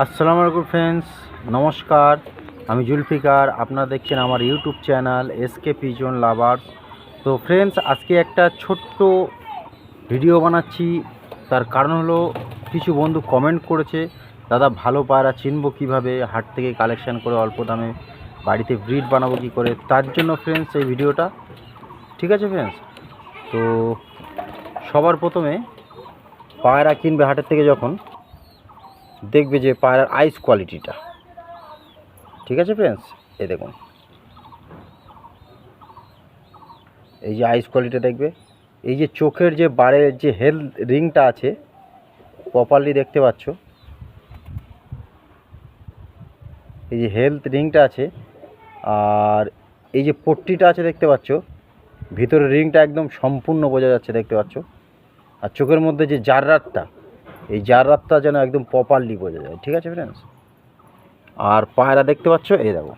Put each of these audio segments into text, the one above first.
আসসালামু আলাইকুম ফ্রেন্ডস নমস্কার। আমি জুলফিকার, আপনারা দেখছেন আমার YouTube channel SK pigeon lovers তো ফ্রেন্ডস আজকে একটা ছোট্ট ভিডিও বানাচ্ছি। তার কারণ হলো, কিছু বন্ধু কমেন্ট করেছে, দাদা, ভালো পায়রা চিনবো কীভাবে? হাট থেকে কালেকশন করে অল্প দামে বাড়িতে ব্রিড বানাবো কী করে? তার জন্য ফ্রেন্ডস এই ভিডিওটা ঠিক আছে ফ্রেন্ডস তো সবার প্রথমে পায়রা কিনবে হাটের থেকে যখন দেখবে যে পায়রার আইস কোয়ালিটিটা ঠিক আছে ফ্রেন্ডস এই দেখুন। এই যে আইস কোয়ালিটি দেখবে। এই যে চোখের যে বারের যে হেলথ রিংটা আছে প্রপারলি দেখতে পাচ্ছ। এই যে হেলথ রিংটা আছে, আর এই যে পট্টিটা আছে দেখতে পাচ্ছ ভিতরে রিংটা একদম সম্পূর্ণ বোঝা যাচ্ছে দেখতে পাচ্ছ। আর চোখের মধ্যে যে জাররাতটা এই জাররাতটা যেন একদম প্রপারলি বোঝা যায়। ঠিক আছে ফ্রেন্ডস আর পায়রা দেখতে পাচ্ছ? এই দেখো।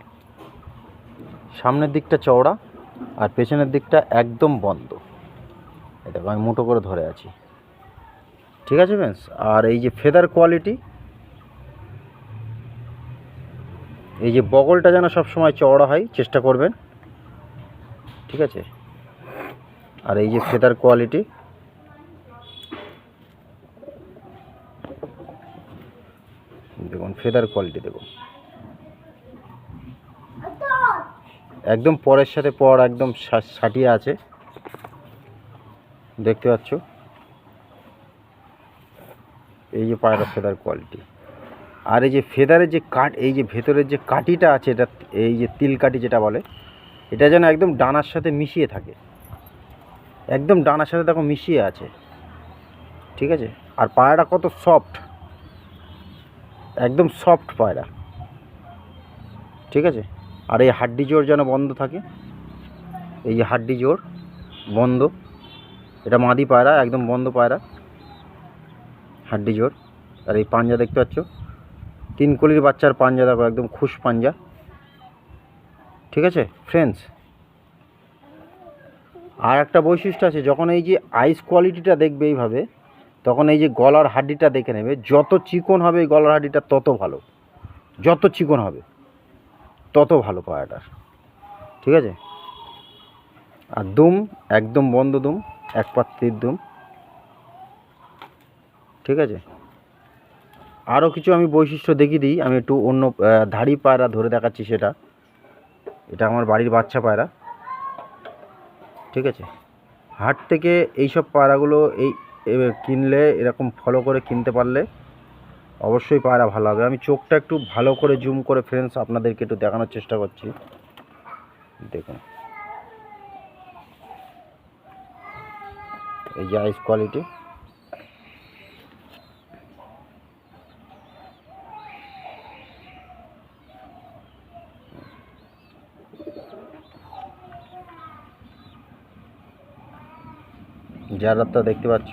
সামনের দিকটা চওড়া আর পেছনের দিকটা একদম বন্ধ। এই দেখো, আমি মুঠো করে ধরে আছি। ঠিক আছে ফ্রেন্ডস আর এই যে ফেদার কোয়ালিটি এই যে বগলটা যেন সবসময় চওড়া হয়, চেষ্টা করবেন। ঠিক আছে? আর এই যে ফেদার কোয়ালিটি দেখুন ফেদার কোয়ালিটি দেখুন একদম পরের সাথে পর একদম সাটিয়ে আছে। দেখতে পাচ্ছ? এই যে পায়রা ফেদার কোয়ালিটি আর এই যে ফেদারের যে কাট এই যে ভেতরের যে কাটিটা আছে এটা এই যে তিল কাটি যেটা বলে এটা যেন একদম ডানার সাথে মিশিয়ে থাকে। একদম ডানার সাথে দেখো মিশিয়ে আছে। ঠিক আছে? আর পায়রাটা কত সফট একদম সফট পায়রা। ঠিক আছে? আর এই হাড্ডি জোর যেন বন্ধ থাকে, এই যে হাড্ডি জোর বন্ধ, এটা মাদি পায়রা, একদম বন্ধ পায়রা, হাড্ডি জোর। আর এই পাঞ্জা দেখতে পাচ্ছ? তিন কলির বাচ্চার পাঞ্জা, দেখো, একদম খুশ পাঞ্জা। ঠিক আছে? ফ্রেন্ডস আর একটা বৈশিষ্ট্য আছে, যখন এই যে আইস কোয়ালিটিটা দেখবে এইভাবে তখন এই যে গলার হাড্ডিটা দেখে নেবে, যত চিকন হবে এই গলার হাড্ডিটা তত ভালো। যত চিকন হবে, তত ভালো পায়রাটার ঠিক আছে? আর দুম, একদম বন্ধ দুম, এক পাত্রির দুম। ঠিক আছে? আরও কিছু আমি বৈশিষ্ট্য দেখিয়ে দিই, আমি একটু অন্য ধাড়ি পায়রা ধরে দেখাচ্ছি সেটা। এটা আমার বাড়ির বাচ্চা পায়রা। ঠিক আছে? হাট থেকে এইসব পায়রাগুলো এই কিনলে এরকম ফলো করে কিনতে পারলে অবশ্যই পায়রা ভালো হবে। আমি চোখটা একটু ভালো করে জুম করে ফ্রেন্ডস আপনাদেরকে একটু দেখানোর চেষ্টা করছি। দেখুন। এই যে আইস কোয়ালিটি যার দেখতে পাচ্ছ।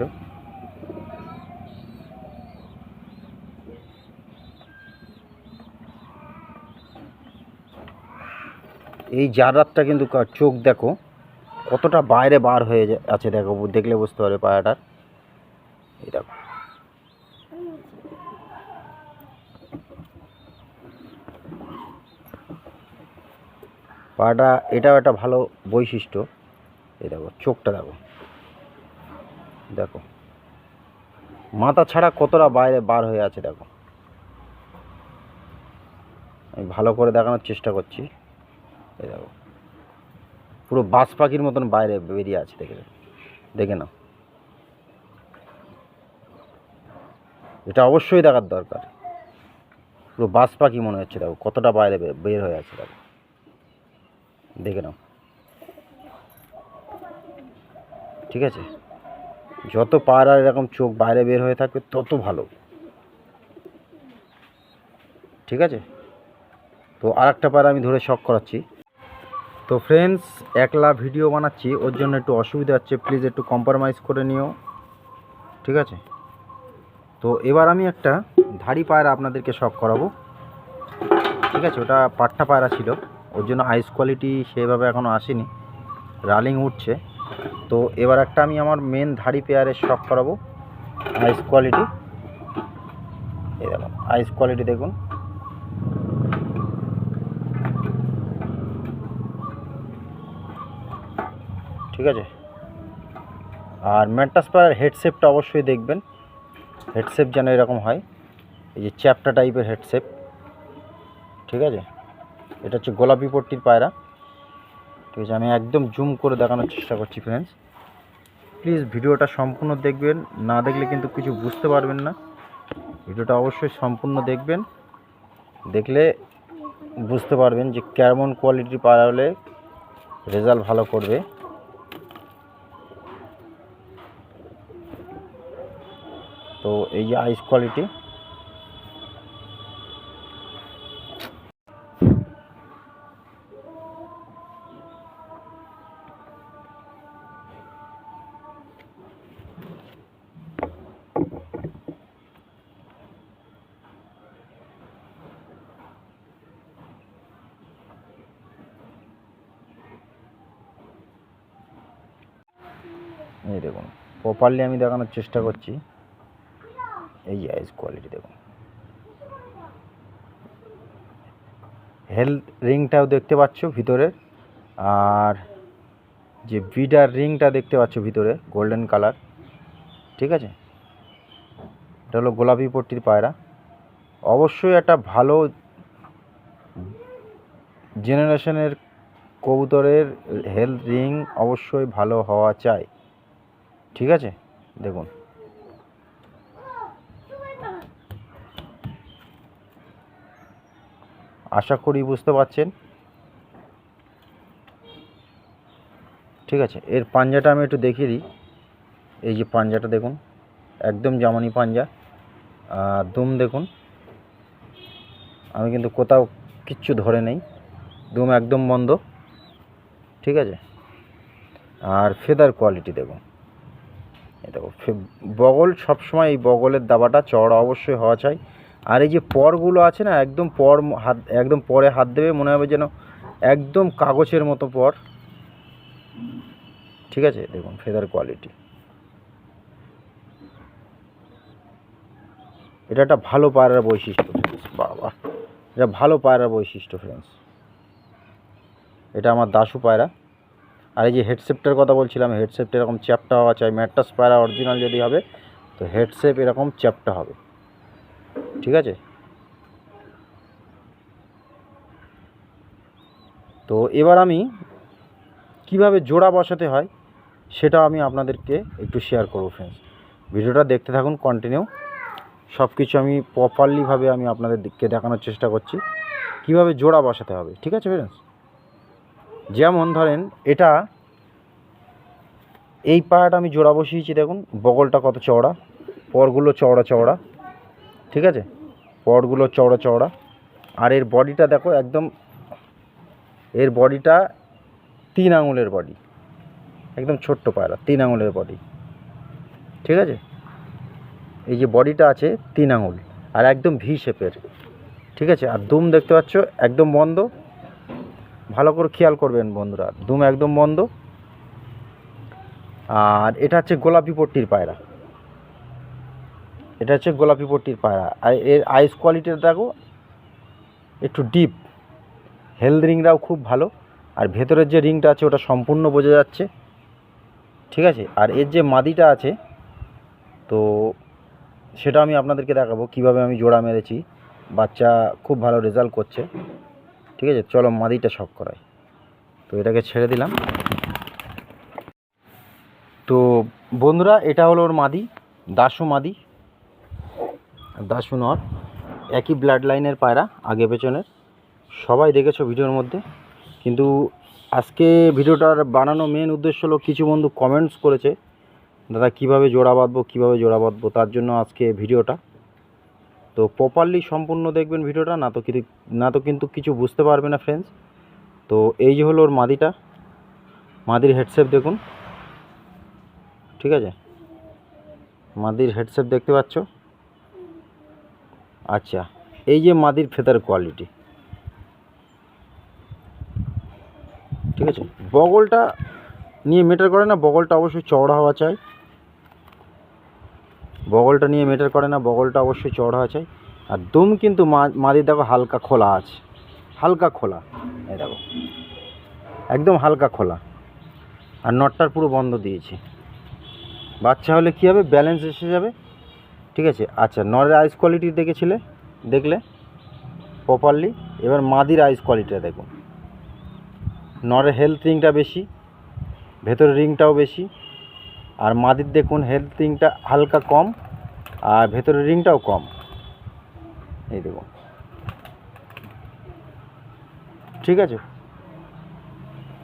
এই জার রাতটা কিন্তু চোখ দেখো, কতটা বাইরে বার হয়ে আছে দেখো দেখলে বুঝতে পারবে পায়াটার এই দেখো। পায়াটা এটাও একটা ভালো বৈশিষ্ট্য। এই দেখো, চোখটা দেখো। দেখো। মাথা ছাড়া কতটা বাইরে বার হয়ে আছে দেখো। আমি ভালো করে দেখানোর চেষ্টা করছি। এই দেখো। পুরো বাস পাখির মতন বাইরে বেরিয়ে আছে, দেখে দেখে নাও। এটা অবশ্যই দেখার দরকার। পুরো বাস পাখি মনে হচ্ছে, দেখো, কতটা বাইরে বের হয়ে আছে, দেখো। দেখে নাও। ঠিক আছে? যত পায়রা এরকম চোখ বাইরে বের হয়ে থাকবে, তত ভালো। ঠিক আছে? তো আর একটা পায়রা আমি ধরে শখ করাচ্ছি। তো ফ্রেন্ডস একলা ভিডিও বানাচ্ছি, ওর জন্য একটু অসুবিধা হচ্ছে প্লিজ একটু কম্প্রোমাইজ করে নিও, ঠিক আছে? তো এবার আমি একটা ধাড়ি পায়রা আপনাদেরকে শখ করাবো, ঠিক আছে? ওটা পাট্টা পায়রা ছিল, ওর জন্য আইস কোয়ালিটি সেভাবে এখনও আসেনি রালিং উঠছে। তো এবার একটা আমি আমার মেন ধাড়ি পেয়ারের শখ করাবো আইস কোয়ালিটি দেখুন আইস কোয়ালিটি দেখুন। ঠিক আছে? আর ম্যান্টাসপায়ার হেডসেপটা অবশ্যই দেখবেন। হেডসেপ যেন এরকম হয়। এই যে চ্যাপটা টাইপের হেডসেপ ঠিক আছে? এটা হচ্ছে গোলাপি পট্টির পায়রা। ঠিক আছে, আমি একদম জুম করে দেখানোর চেষ্টা করছি ফ্রেন্ডস প্লিজ ভিডিওটা সম্পূর্ণ দেখবেন। না দেখলে কিন্তু কিছু বুঝতে পারবেন না। ভিডিওটা অবশ্যই সম্পূর্ণ দেখবেন। দেখলে বুঝতে পারবেন যে কেমন কোয়ালিটির পায়রা হলে রেজাল্ট ভালো করবে। তো এই যে আইস কোয়ালিটি এই দেখুন প্রপারলি আমি দেখানোর চেষ্টা করছি। এই আইস কোয়ালিটি দেখুন। হেলথ রিংটাও দেখতে পাচ্ছ ভিতরের আর যে বিডার রিংটা দেখতে পাচ্ছ ভিতরে গোল্ডেন কালার ঠিক আছে? এটা হলো গোলাপি পট্টির পায়রা। অবশ্যই একটা ভালো জেনারেশনের কবুতরের হেলথ রিং অবশ্যই ভালো হওয়া চাই। ঠিক আছে? দেখুন। আশা করি বুঝতে পারছেন। ঠিক আছে, এর পাঞ্জাটা আমি একটু দেখিয়ে দিই। এই যে পাঞ্জাটা দেখুন, একদম জামানি পাঞ্জা। আর দুম দেখুন, আমি কিন্তু কোথাও কিচ্ছু ধরে নেই। দুম একদম বন্ধ। ঠিক আছে? আর ফেদার কোয়ালিটি দেখুন। এই দেখো বগল, সবসময় এই বগলের দাবাটা চড়া অবশ্যই হওয়া চাই। আর এই যে পরগুলো আছে না, একদম পর হাত, একদম পরে হাত দেবে, মনে হবে যেন একদম কাগজের মতো পর। ঠিক আছে? দেখুন ফেদার কোয়ালিটি এটা একটা ভালো পায়রার বৈশিষ্ট্য। বাবা, এটা ভালো পায়রার বৈশিষ্ট্য ফ্রেন্ডস এটা আমার দাসু পায়রা। আর এই যে হেডসেপটার কথা বলছিলাম হেডসেপটা এরকম চ্যাপটা হওয়া চাই। ম্যাট্রাস পায়রা অরিজিনাল যদি হবে, তো হেডসেপ এরকম চ্যাপটা হবে। ঠিক আছে? তো এবার আমি কীভাবে জোড়া বসাতে হয় সেটা আমি আপনাদেরকে একটু শেয়ার করব ফ্রেন্ডস ভিডিওটা দেখতে থাকুন কন্টিনিউ সব কিছু আমি প্রপারলিভাবে আমি আপনাদেরকে দেখানোর চেষ্টা করছি, কীভাবে জোড়া বসাতে হবে, ঠিক আছে ফ্রেন্ডস যেমন ধরেন এটা, এই পায়াটা আমি জোড়া বসিয়েছি দেখুন, বগলটা কত চওড়া, পরগুলো চওড়া চওড়া। ঠিক আছে? পরগুলো চওড়া চওড়া। আর এর বডিটা দেখো একদম, এর বডিটা তিন আঙুলের বডি। একদম ছোট্ট পায়রা, তিন আঙুলের বডি। ঠিক আছে? এই যে বডিটা আছে তিন আঙুল, আর একদম ভি শেপের। ঠিক আছে? আর দুম দেখতে পাচ্ছ, একদম বন্ধ। ভালো করে খেয়াল করবেন বন্ধুরা, দুম একদম বন্ধ। আর এটা হচ্ছে গোলাপি পট্টির পায়রা। এটা হচ্ছে গোলাপি পট্টির পায়রা। আর এর আইস কোয়ালিটিটা দেখো, একটু ডিপ হেলথ রিংটাও খুব ভালো। আর ভেতরের যে রিংটা আছে, ওটা সম্পূর্ণ বোঝা যাচ্ছে। ঠিক আছে? আর এর যে মাদিটা আছে, তো সেটা আমি আপনাদেরকে দেখাবো, কীভাবে আমি জোড়া মেরেছি। বাচ্চা খুব ভালো রেজাল্ট করছে। ঠিক আছে? চলো মাদিটা শখ করাই। তো এটাকে ছেড়ে দিলাম। তো বন্ধুরা, এটা হলো ওর মাদি দাসু মাদি। দাসু নর একই ব্লাড লাইনের পায়রা, আগে পেছনের। সবাই দেখেছ ভিডিওর মধ্যে। কিন্তু আজকে ভিডিওটার বানানো মেন উদ্দেশ্য হলো কিছু বন্ধু কমেন্টস করেছে, দাদা কীভাবে জোড়া বাঁধবো, কীভাবে জোড়া বাঁধবো, তার জন্য আজকে ভিডিওটা। তো প্রপারলি সম্পূর্ণ দেখবেন ভিডিওটা, না তো কিন্তু না তো কিন্তু কিছু বুঝতে পারবে না ফ্রেন্ডস তো এই যে হলো ওর মাদিটা। মাদির হেডসেপ দেখুন। ঠিক আছে? মাদির হেডসেপ দেখতে পাচ্ছ? আচ্ছা এই যে মাদির ফেদার কোয়ালিটি ঠিক আছে? বগলটা নিয়ে মেটার করে না, বগলটা অবশ্যই চওড়া হওয়া চাই। বগলটা নিয়ে মেটার করে না, বগলটা অবশ্যই চওড়া হওয়া চাই। আর দম কিন্তু মা- মাদি দেখো হালকা খোলা আছে। হালকা খোলা। এই দেখো। একদম হালকা খোলা। আর নটটার পুরো বন্ধ দিয়েছি। বাচ্চা হলে কী হবে? ব্যালেন্স এসে যাবে। ঠিক আছে? আচ্ছা নরের আইস কোয়ালিটি দেখেছিলে? দেখলে? প্রপারলি এবার মাদির আইস কোয়ালিটিটা দেখুন নরের হেলথ রিংটা বেশি, ভেতরের রিংটাও বেশি, আর মাদির দেখুন হেলথ রিংটা হালকা কম, আর ভেতরের রিংটাও কম। এই দেখুন। ঠিক আছে?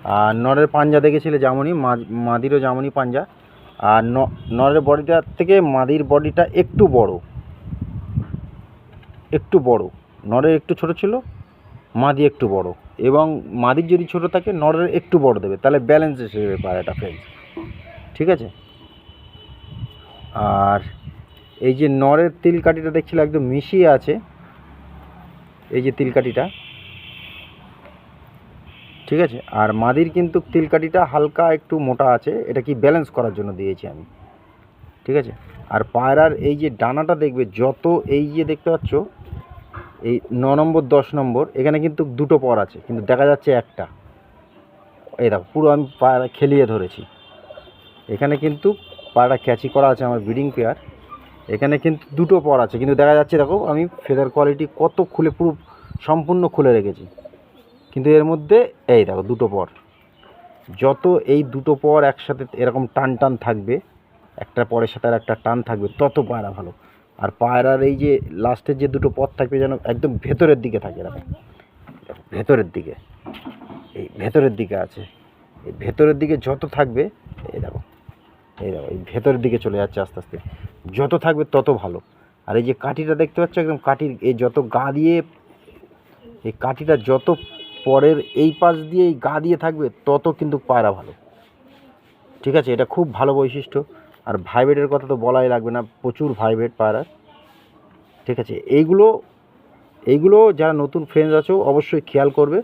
আর নরের পাঞ্জা দেখেছিলে? যেমনই মাদিরও যেমনই পাঞ্জা। আর নরের বডিটার থেকে মাদির বডিটা একটু বড়। একটু বড়। নরের একটু ছোট ছিল, মাদি একটু বড়। এবং মাদির যদি ছোট থাকে, নরের একটু বড় দেবে। তাহলে ব্যালেন্স যাবে পায়রাটা ফ্রেন্ডস ঠিক আছে? আর এই যে নরের তিলকাঠিটা দেখছিল, একদম মিশিয়ে আছে। এই যে তিলকাঠিটা ঠিক আছে? আর মাদির কিন্তু তিলকাঠিটা হালকা একটু মোটা আছে, এটা কি ব্যালেন্স করার জন্য দিয়েছি আমি। ঠিক আছে? আর পায়রার এই যে ডানাটা দেখবে, যত এই যে দেখতে পাচ্ছ, এই ন নম্বর, দশ নম্বর, এখানে কিন্তু দুটো পর আছে, কিন্তু দেখা যাচ্ছে একটা। এই দেখো, পুরো আমি পায়রা খেলিয়ে ধরেছি। এখানে কিন্তু পায়রা ক্যাচি করা আছে আমার ব্রিডিং পেয়ার এখানে কিন্তু দুটো পর আছে, কিন্তু দেখা যাচ্ছে, দেখো, আমি ফেদার কোয়ালিটি কত খুলে, পুরো সম্পূর্ণ খুলে রেখেছি। কিন্তু এর মধ্যে, এই দেখো দুটো পর। যত এই দুটো পর একসাথে এরকম টান টান থাকবে, একটা পরের সাথে আর একটা টান থাকবে, তত পায়রা ভালো। আর পায়রার এই যে লাস্টের যে দুটো পথ থাকবে যেন একদম ভেতরের দিকে থাকে এরকম ভেতরের দিকে। এই ভেতরের দিকে আছে। এই ভেতরের দিকে যত থাকবে, এই দেখো এই দেখো, এই ভেতরের দিকে চলে যাচ্ছে আস্তে আস্তে। যত থাকবে তত ভালো। আর এই যে কাঠিটা দেখতে পাচ্ছ, একদম কাঠির, এই যত গা দিয়ে, এই কাঠিটা যত পরের এই পাশ দিয়ে এই গা দিয়ে থাকবে, তত কিন্তু পায়রা ভালো। ঠিক আছে? এটা খুব ভালো বৈশিষ্ট্য। আর ভাইব্রেটের কথা তো বলাই লাগবে না, প্রচুর ভাইব্রেট পায়রার ঠিক আছে? এইগুলো এইগুলো যারা নতুন ফ্রেন্ডস আছো, অবশ্যই খেয়াল করবে।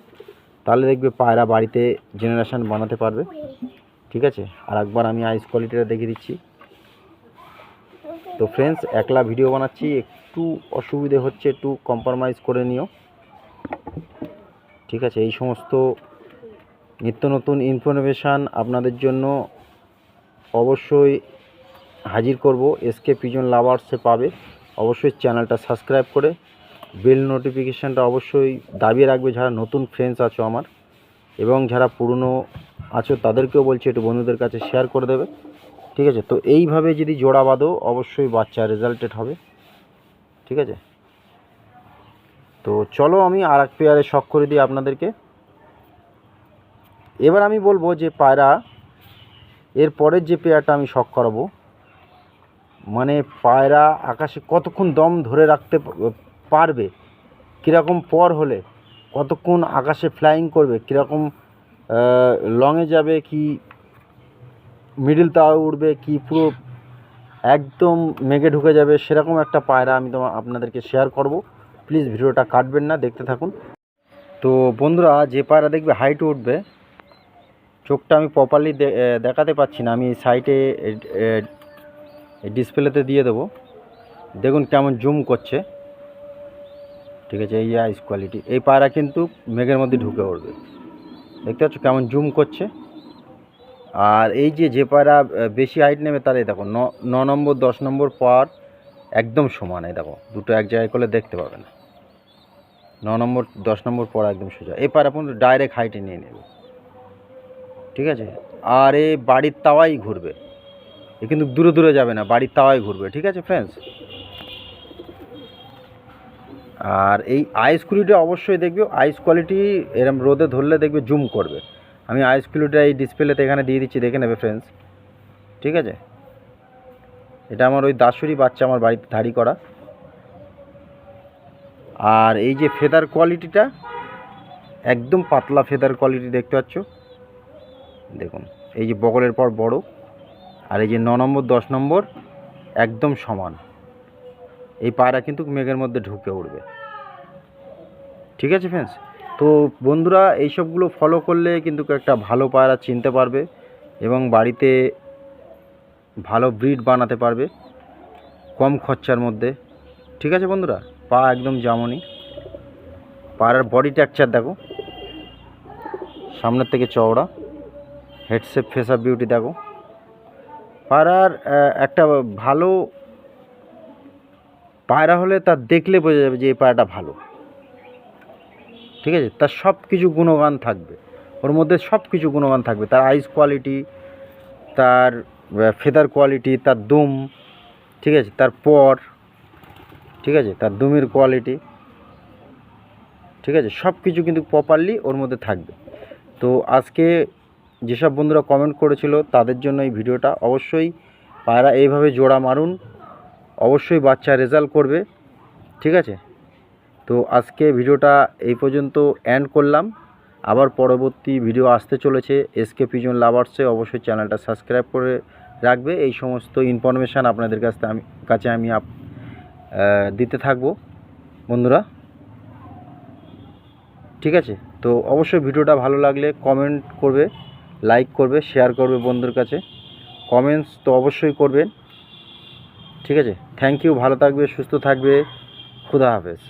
তাহলে দেখবে পায়রা বাড়িতে জেনারেশান বানাতে পারবে। ঠিক আছে? আর একবার আমি আইস কোয়ালিটিটা দেখিয়ে দিচ্ছি। তো ফ্রেন্ডস একলা ভিডিও বানাচ্ছি, একটু অসুবিধে হচ্ছে, একটু কম্প্রোমাইজ করে নিও। ঠিক আছে, এই সমস্ত নিত্য নতুন ইনফরমেশান আপনাদের জন্য অবশ্যই হাজির করব। এসকে পিজন লাভার্সে পাবে। অবশ্যই চ্যানেলটা সাবস্ক্রাইব করে বেল নোটিফিকেশানটা অবশ্যই দাবিয়ে রাখবে যারা নতুন ফ্রেন্ডস আছো আমার। এবং যারা পুরনো আছো তাদেরকেও বলছি, একটু বন্ধুদের কাছে শেয়ার করে দেবে। ঠিক আছে, তো এইভাবে যদি জোড়া বাঁধো, অবশ্যই বাচ্চা রেজাল্টেড হবে। ঠিক আছে? তো চলো আমি আর এক পেয়ারে শখ করে দিই আপনাদেরকে। এবার আমি বলব যে পায়রা, এর পরের যে পেয়ারটা আমি শখ করাবো মানে পায়রা আকাশে কতক্ষণ দম ধরে রাখতে পারবে, কীরকম পর হলে, কতক্ষণ আকাশে ফ্লাইং করবে, কীরকম লংয়ে যাবে, কি মিডিল তাও উঠবে কি পুরো একদম মেঘে ঢুকে যাবে, সেরকম একটা পায়রা আমি তোমার আপনাদেরকে শেয়ার করব। প্লিজ ভিডিওটা কাটবেন না, দেখতে থাকুন। তো বন্ধুরা, যে পায়রা দেখবে হাইট উঠবে, চোখটা আমি প্রপারলি দেখাতে পাচ্ছি না। আমি সাইটে ডিসপ্লেতে দিয়ে দেবো। দেখুন কেমন জুম করছে। ঠিক আছে, এই আইস কোয়ালিটি এই পায়রা কিন্তু মেঘের মধ্যে ঢুকে উঠবে। দেখতে পাচ্ছ কেমন জুম করছে। আর এই যে যে পায়রা বেশি হাইট নেবে তার এই দেখো, ন ন নম্বর, দশ নম্বর পর একদম সমান, এই দেখো, দুটো এক জায়গায় করলে দেখতে পাবে না ন নম্বর, দশ নম্বর পর একদম সোজা। পায়রা পর্যন্ত ডাইরেক্ট হাইটে নিয়ে নেবে ঠিক আছে? আর এ বাড়ির তাওয়াই ঘুরবে। এ কিন্তু দূরে দূরে যাবে না, বাড়ির তাওয়াই ঘুরবে। ঠিক আছে ফ্রেন্ডস আর এই আইস কোয়ালিটি অবশ্যই দেখবে। আইস কোয়ালিটি এরম রোদে ধরলে দেখবে জুম করবে। আমি আইস কোয়ালিটিটা এই ডিসপ্লেতে এখানে দিয়ে দিচ্ছি, দেখে নেবে ফ্রেন্ডস ঠিক আছে? এটা আমার ওই দাসুরি বাচ্চা আমার বাড়িতে ধাড়ি করা। আর এই যে ফেদার কোয়ালিটিটা, একদম পাতলা ফেদার কোয়ালিটি দেখতে পাচ্ছ। দেখুন, এই যে বগলের পর বড়, আর এই যে ন নম্বর, দশ নম্বর, একদম সমান। এই পায়রা কিন্তু মেঘের মধ্যে ঢুকে উঠবে। ঠিক আছে ফ্রেন্ডস তো বন্ধুরা, এইসবগুলো ফলো করলে কিন্তু একটা ভালো পায়রা চিনতে পারবে এবং বাড়িতে ভালো ব্রিড বানাতে পারবে, কম খরচার মধ্যে। ঠিক আছে বন্ধুরা? পা একদম যেমনই পাড়ার বডি টেক্সচার দেখো। সামনের থেকে চওড়া। হেডসেপ ফেস আপ বিউটি দেখো। পায়রার একটা ভালো পায়রা হলে তার দেখলে বোঝা যাবে যে এই পায়রাটা ভালো। ঠিক আছে? তার সব কিছু গুণগান থাকবে। ওর মধ্যে সব কিছু গুণগান থাকবে। তার আইস কোয়ালিটি তার ফেদার কোয়ালিটি তার দুম, ঠিক আছে? তার পর, ঠিক আছে? তার দুমের কোয়ালিটি ঠিক আছে? সব কিছু কিন্তু প্রপারলি ওর মধ্যে থাকবে। তো আজকে যেসব বন্ধুরা কমেন্ট করেছিল, তাদের জন্য এই ভিডিওটা অবশ্যই পায়রা এইভাবে জোড়া মারুন, অবশ্যই বাচ্চা রেজাল্ট করবে, ঠিক আছে? তো আজকে ভিডিওটা এই পর্যন্ত এন্ড করলাম। আবার পরবর্তী ভিডিও আসতে চলেছে এসকে পিজন লাভার্সে অবশ্যই চ্যানেলটা সাবস্ক্রাইব করে রাখবে। এই সমস্ত ইনফরমেশান আপনাদের কাছ আমি, কাছে আমি আপ দিতে থাকব। বন্ধুরা, ঠিক আছে? তো অবশ্যই ভিডিওটা ভালো লাগলে কমেন্ট করবে লাইক করবে শেয়ার করবে বন্ধুর কাছে। কমেন্টস তো অবশ্যই করবেন। ঠিক আছে? থ্যাংক ইউ ভালো থাকবে, সুস্থ থাকবে। খুদা হাফেজ।